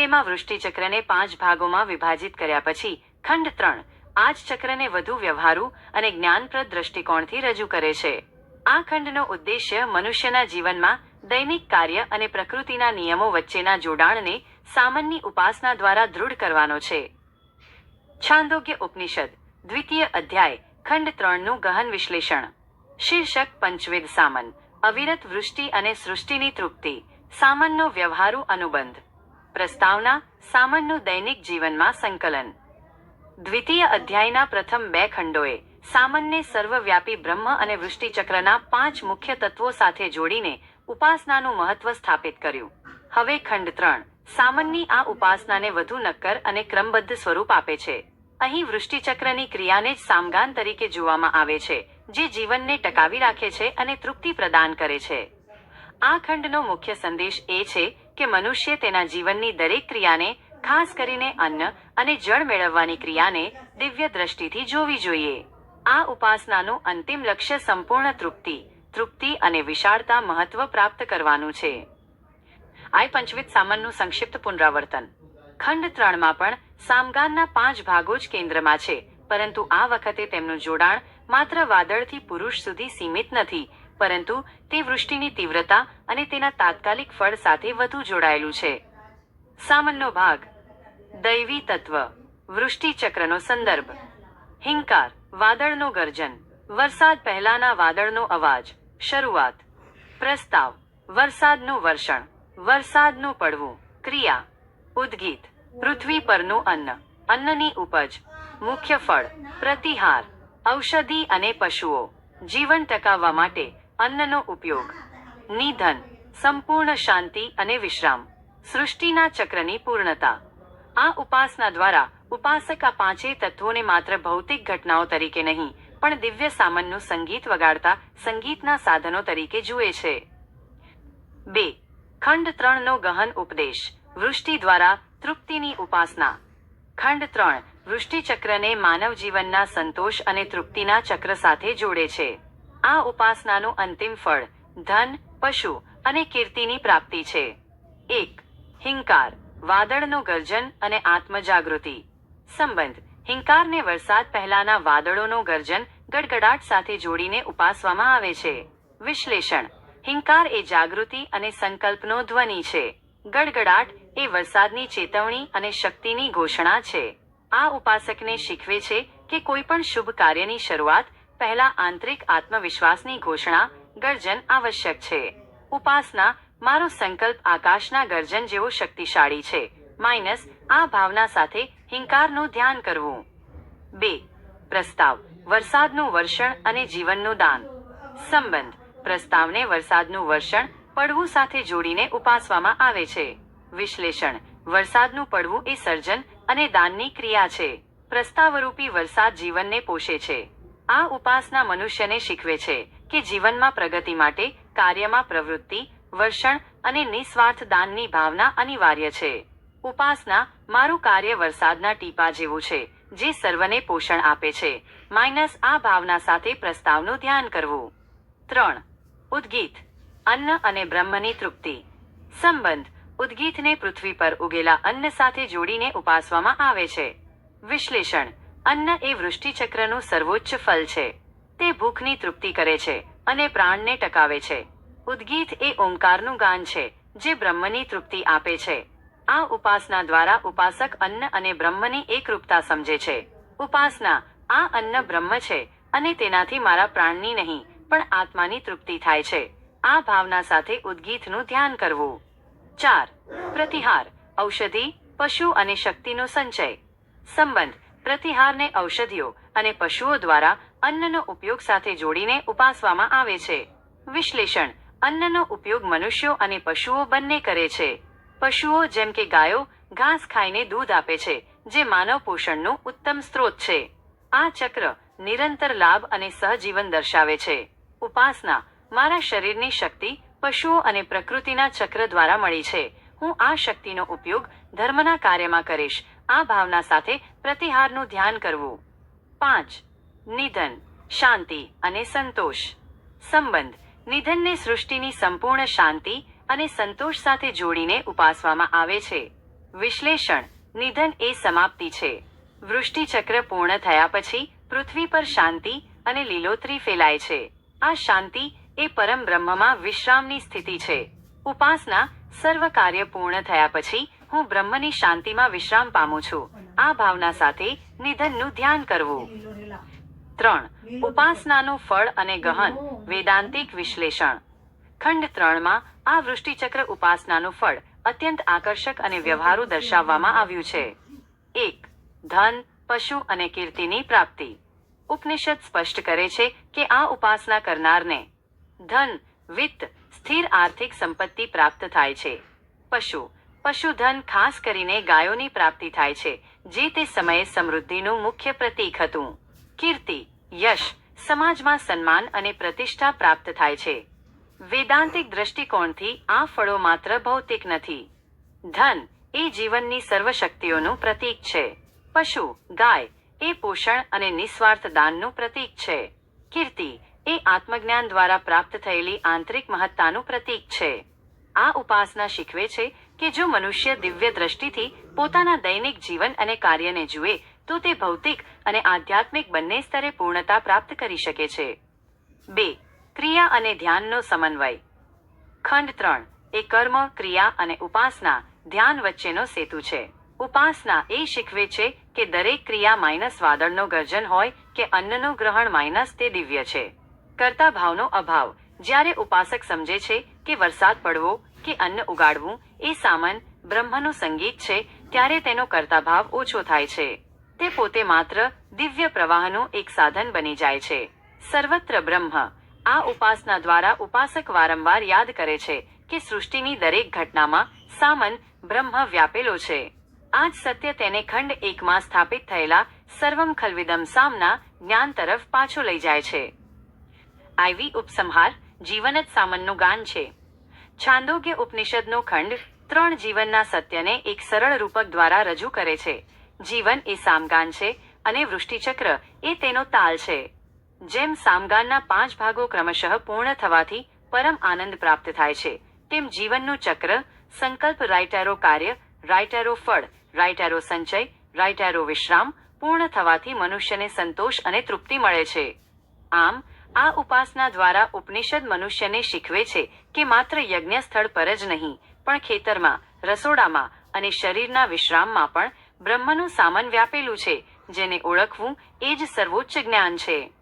બેમાં વૃષ્ટિચક્રને પાંચ ભાગોમાં વિભાજિત કર્યા પછી ખંડ ત્રણ આ ચક્રને વધુ વ્યવહારુ અને જ્ઞાનપ્રદ દ્રષ્ટિકોણથી રજૂ કરે છે. આ ખંડનો ઉદ્દેશ્ય મનુષ્યના જીવનમાં દૈનિક કાર્ય અને પ્રકૃતિના નિયમો વચ્ચેના જોડાણને સામાન્ય ઉપાસના દ્વારા દૃઢ કરવાનો છે. છાંદોગ્ય ઉપનિષદ, દ્વિતીય અધ્યાય, ખંડ ત્રણનું ગહન વિશ્લેષણ. શીર્ષક પંચવેદ સામન, અવિરત વૃષ્ટિ અને સૃષ્ટિની તૃપ્તિ, સામનનો વ્યવહારુ અનુબંધ. પ્રસ્તાવના સામનનું દૈનિક જીવનમાં સંકલન. દ્વિતીય અધ્યાયના પ્રથમ બે ખંડોએ સામાન્ય સર્વવ્યાપી બ્રહ્મ અને વૃષ્ટિચક્રના પાંચ મુખ્ય તત્વો સાથે જોડીને ઉપાસનાનું મહત્વ સ્થાપિત કર્યું. હવે ખંડ ત્રણ. સામાન્ય આ ઉપાસનાને વધુ નક્કર અને ક્રમબદ્ધ સ્વરૂપ આપે છે. અહીં વૃષ્ટિચક્રની ક્રિયાને જ સામગાન તરીકે જોવામાં આવે છે, જે જીવનને ટકાવી રાખે છે અને તૃપ્તિ પ્રદાન કરે છે. આ ખંડનો મુખ્ય સંદેશ એ છે કે મનુષ્ય તેના જીવનની દરેક ક્રિયાને, ખાસ કરીને અન્ન અને જળ મેળવવાની ક્રિયાને દિવ્ય દ્રષ્ટિથી જોવી જોઈએ. આ ઉપાસનાનું અંતિમ લક્ષ્ય સંપૂર્ણ તૃપ્તિ તૃપ્તિ અને વિશાળતા મહત્વ પ્રાપ્ત કરવાનું છે. આ પંચવિત સામનનું સંક્ષિપ્ત પુનરાવર્તન. ખંડ ત્રણમાં પણ સામગાનના પાંચ ભાગો જ કેન્દ્રમાં છે, પરંતુ આ વખતે તેમનું જોડાણ માત્ર વાદળથી પુરુષ સુધી સીમિત નથી પરંતુ તે વૃષ્ટિની તીવ્રતા અને તેના તાત્કાલિક ફળ સાથે વધુ જોડાયેલું છે. સામનનો ભાગ. દૈવી તત્વ. વૃષ્ટિ સંદર્ભ. હિંકાર. વાદળનો ગર્જન. વરસાદ પહેલાના વાદળનો અવાજ. શરૂઆત. પ્રસ્તાવ. વરસાદનું વર્ષણ. વરસાદનું પડવું. ક્રિયા. ઉદ્ગીત. પૃથ્વી પરનું અન્ન. અન્નની ઉપજ. મુખ્ય ફળ. પ્રતિહાર. ઔષધિ અને પશુઓ. જીવન ટકાવવા માટે અન્નનો ઉપયોગ. નિધન, સંપૂર્ણ શાંતિ અને વિશ્રામ. સૃષ્ટિના ચક્રની પૂર્ણતા. આ ઉપાસના દ્વારા ઉપાસક આ પાંચેય તત્વોને માત્ર ભૌતિક ઘટનાઓ તરીકે નહીં, પણ દિવ્ય સામનનું સંગીત વગાડતા સંગીતના સાધનો તરીકે જુએ છે. બે, ખંડ ત્રણનો ગહન ઉપદેશ. વૃષ્ટિ દ્વારા તૃપ્તિની ઉપાસના. ખંડ ત્રણ વૃષ્ટિ ચક્રને માનવ જીવનના સંતોષ અને તૃપ્તિના ચક્ર સાથે જોડે છે. આ ઉપાસનાનું અંતિમ ફળ, ધન, પશુ અને કીર્તિની પ્રાપ્તિ છે. એક, હિંકાર, વાદળનો ગર્જન અને આત્મજાગૃતિ. સંબંધ, હિંકારને વરસાદ પહેલાના વાદળોનો ગર્જન ગડગડાટ સાથે જોડીને ઉપાસવામાં આવે છે. વિશ્લેષણ, હિંકાર એ જાગૃતિ અને સંકલ્પનો ધ્વનિ છે. ગડગડાટ એ વરસાદની ચેતવણી અને શક્તિની ઘોષણા છે. આ ઉપાસકને શીખવે છે કે કોઈ પણ શુભ કાર્યની શરૂઆત પહેલા આંતરિક આત્મવિશ્વાસની ઘોષણા ગર્જન આવશ્યક છે. ઉપાસના મારો સંકલ્પ આકાશના ગર્જન જેવો શક્તિશાળી છે. માઇનસ આ ભાવના સાથે હિંકારનું ધ્યાન કરવું. બે, પ્રસ્તાવ, વરસાદનું વર્ષણ અને જીવનનું દાન. સંબંધ, પ્રસ્તાવને વરસાદનું વર્ષણ પડવું સાથે જોડીને ઉપાસવામાં આવે છે. વિશ્લેષણ, વરસાદનું પડવું એ સર્જન અને દાનની ક્રિયા છે. પ્રસ્તાવરૂપી વરસાદ જીવનને પોષે છે. આ ઉપાસના મનુષ્યને શીખવે છે કે જીવનમાં પ્રગતિ માટે કાર્યમાં પ્રવૃત્તિ, વર્ષણ અને નિસ્વાર્થ દાનની ભાવના અનિવાર્ય છે. ઉપાસના મારું કાર્ય વરસાદના ટીપા જેવું છે, જે સર્વને પોષણ આપે છે. માઇનસ આ ભાવના સાથે પ્રસ્તાવનું ધ્યાન કરવું. ત્રણ, ઉદ્ગીત. અન્ન અને બ્રહ્મની તૃપ્તિ. સંબંધ. ઉદ્ગીતને પૃથ્વી પર ઉગેલા અન્ન સાથે જોડીને ઉપાસવામાં આવે છે. વિશ્લેષણ. અન્ન એ વૃષ્ટિચક્રનું સર્વોચ્ચ ફલ છે. તે ભૂખની તૃપ્તિ કરે છે અને પ્રાણને ટકાવે છે. ઉદ્ગીત એ ઓંકારનું ગાન છે, જે બ્રહ્મની તૃપ્તિ આપે છે. આ ઉપાસના દ્વારા ઉપાસક અન્ન અને બ્રહ્મની એકરૂપતા સમજે છે. ઉપાસના, આ અન્ન બ્રહ્મ છે અને તેનાથી મારા પ્રાણની નહીં, પણ આત્માની તૃપ્તિ થાય છે. આ ભાવના સાથે ઉદ્ગીતનું ધ્યાન કરવું. ચાર, પ્રતિહાર, ઔષધિ, પશુ અને શક્તિનો સંચય. સંબંધ પ્રતિહારને ઔષધિઓ અને પશુઓ દ્વારા અન્નનો ઉપયોગ સાથે જોડીને ઉપાસવામાં આવે છે. વિશ્લેષણ. અન્નનો ઉપયોગ મનુષ્યો અને પશુઓ બંને કરે છે. પશુઓ જેમ કે ગાયો, ઘાસ ખાઈને દૂધ આપે છે, જે માનવ પોષણનું ઉત્તમ સ્ત્રોત છે. આ ચક્ર નિરંતર લાભ અને સહજીવન દર્શાવે છે. ઉપાસના મારા શરીરની શક્તિ પશુઓ અને પ્રકૃતિના ચક્ર દ્વારા મળી છે. હું આ શક્તિનો ઉપયોગ ધર્મના કાર્યમાં કરીશ આ ભાવના સાથે પ્રતિહારનું ધ્યાન કરવું. પાંચ, નિધન, શાંતિ અને સંતોષ. સંબંધ, નિધનને સૃષ્ટિની સંપૂર્ણ શાંતિ અને સંતોષ સાથે જોડીને ઉપાસવામાં આવે છે. વિશ્લેષણ, નિધન એ સમાપ્તિ છે. વૃષ્ટિચક્ર પૂર્ણ થયા પછી પૃથ્વી પર શાંતિ અને લીલોતરી ફેલાય છે. આ શાંતિ એ પરમ બ્રહ્મમાં વિશ્રામની સ્થિતિ છે. ઉપાસના સર્વ કાર્ય પૂર્ણ થયા પછી હું બ્રહ્મની શાંતિમાં વિશ્રામ પામું છું. આ ભાવના સાથે નિધનનું ધ્યાન કરવું. ત્રણ, ઉપાસનાનું ફળ અને ગહન, વેદાંતિક વિશ્લેષણ. ખંડ ત્રણમાં, આ વૃષ્ટિચક્ર ઉપાસનાનું ફળ અત્યંત આકર્ષક અને વ્યવહારુ દર્શાવવામાં આવ્યું છે. એક, ધન, પશુ અને કીર્તિની પ્રાપ્તિ. ઉપનિષદ સ્પષ્ટ કરે છે કે આ ઉપાસના કરનારને ધન, વિત્ત, સ્થિર આર્થિક સંપત્તિ પ્રાપ્ત થાય છે. પશુ પશુધન ખાસ કરીને ગાયોની પ્રાપ્તિ થાય છે, જે તે સમયે સમૃદ્ધિનું મુખ્ય પ્રતીક હતું. કીર્તિ, યશ, સમાજમાં સન્માન અને પ્રતિષ્ઠા પ્રાપ્ત થાય છે. વેદાંતિક દ્રષ્ટિકોણથી આ ફળો માત્ર ભૌતિક નથી. ધન એ જીવનની સર્વશક્તિઓનું પ્રતીક છે. પશુ, ગાય એ પોષણ અને નિસ્વાર્થ દાનનું પ્રતીક છે. કીર્તિ એ આત્મજ્ઞાન દ્વારા પ્રાપ્ત થયેલી આંતરિક મહત્તાનું પ્રતીક છે. આ ઉપાસના શીખવે છે કે જો મનુષ્ય દિવ્ય દ્રષ્ટિથી પોતાના દૈનિક જીવન અને કાર્યને જુએ, તો તે ભૌતિક અને આધ્યાત્મિક બંને સ્તરે પૂર્ણતા પ્રાપ્ત કરી શકે છે. બે, ક્રિયા અને ધ્યાનનો સમન્વય. ખંડ ત્રણ, એ કર્મ, ક્રિયા અને ઉપાસના ધ્યાન વચ્ચેનો સેતુ છે. ઉપાસના એ શીખવે છે કે દરેક ક્રિયા માઇનસ વાદળનો ગર્જન હોય કે અન્નનું ગ્રહણ માઇનસ તે દિવ્ય છે. કરતા ભાવનો અભાવ. જ્યારે ઉપાસક સમજે છે કે વરસાદ પડવો કે અન્ન ઉગાડવું એ સામન બ્રહ્મનું સંગીત છે, ત્યારે તેનો કરતા ભાવ ઓછો થાય છે. તે પોતે માત્ર દિવ્ય પ્રવાહનું એક સાધન બની જાય છે. સર્વત્ર બ્રહ્મ આ ઉપાસના દ્વારા ઉપાસક વારંવાર યાદ કરે છે કે સૃષ્ટિની દરેક ઘટનામાં સામન બ્રહ્મ વ્યાપેલો છે. આ જ સત્ય તેને ખંડ એકમાં સ્થાપિત થયેલા સર્વમ ખલવિદમ સામના જ્ઞાન તરફ પાછો લઈ જાય છે. આઈવી ઉપસંહાર જીવન જ સામનનું ગાન છે. છાંદોગ્ય ઉપનિષદનો ખંડ ત્રણ જીવનના સત્યને એક સરળ રૂપક દ્વારા રજૂ કરે છે. જીવન એ સામગાન છે અને વૃષ્ટિચક્ર એ તેનો તાલ છે. જેમ સામગાનના પાંચ ભાગો ક્રમશઃ પૂર્ણ થવાથી પરમ આનંદ પ્રાપ્ત થાય છે, તેમ જીવનનું ચક્ર, સંકલ્પ રાઇટારો કાર્ય રાઇટારો ફળ રાઇટારો સંચય રાઇટારો વિશ્રામ પૂર્ણ થવાથી મનુષ્યને સંતોષ અને તૃપ્તિ મળે છે. આમ આ ઉપાસના દ્વારા ઉપનિષદ મનુષ્યને શીખવે છે કે માત્ર યજ્ઞ સ્થળ પર જ નહીં, પણ ખેતરમાં, રસોડામાં અને શરીરના વિશ્રામમાં પણ બ્રહ્મનું સામન વ્યાપેલું છે, જેને ઓળખવું એ જ સર્વોચ્ચ જ્ઞાન છે.